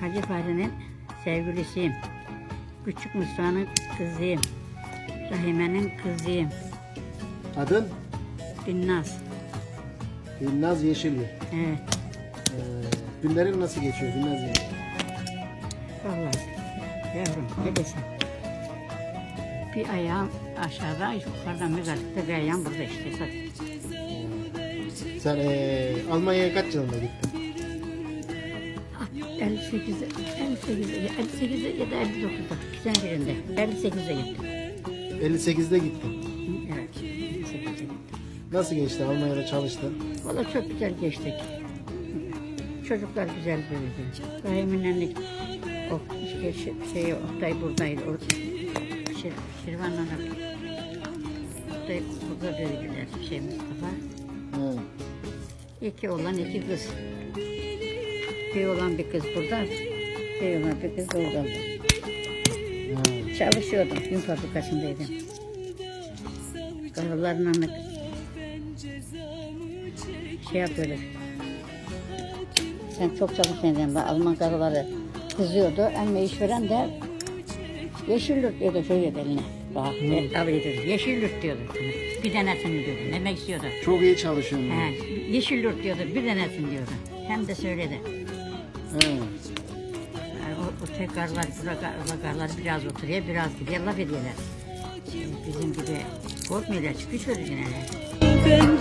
Hacı Fahri'nin sevgilisiyim. Küçük Mustafa'nın kızıyım. Rahime'nin kızıyım. Adın? Binnaz. Binnaz Yeşilyurt. Evet. Ee, günlerin nasıl geçiyor Binnaz yenge? Vallahi yavrum ne desem. Bir ayağım aşağıda, yukarıdan mezarlıkta bir ayağım burada işte. Sen ee, Almanya'ya kaç yılında gittin? 58, 58, 58 ya da 59'da. İkisinden birinde. 58'de gittim. 58'de gittin. Evet. 58'de gittim. Nasıl geçti Almanya'da çalıştın? Valla çok güzel geçtik. Çocuklar güzel büyüdü. Rahiminle o işte şey, şey Oktay buradaydı. O, Şir, Şirvan'la Oktay burada büyüdüler. Şey Mustafa. He. İki oğlan iki kız. Bir olan bir kız burada. Bir olan bir kız orada. He. Çalışıyordum. Yün fabrikasındaydım. Karılarla şey yapıyordu. Sen çok çalışmayacaksın. Bak, Alman karıları kızıyordu. Ama işveren de yeşillük diyordu şöyle eline. Bak, e, kabul ediyordu. Yeşillük diyordu. Bir denesin diyordu. Demek istiyordu. Çok iyi çalışıyorsun. He, yeşillük diyordu. Bir denesin diyordu. Hem de söyledi. Tekrarlar, lagarlar biraz oturuyor, biraz gidiyor, laf ediyorlar. Bizim gibi korkmuyorlar, çıkış sözcüğüne. Ben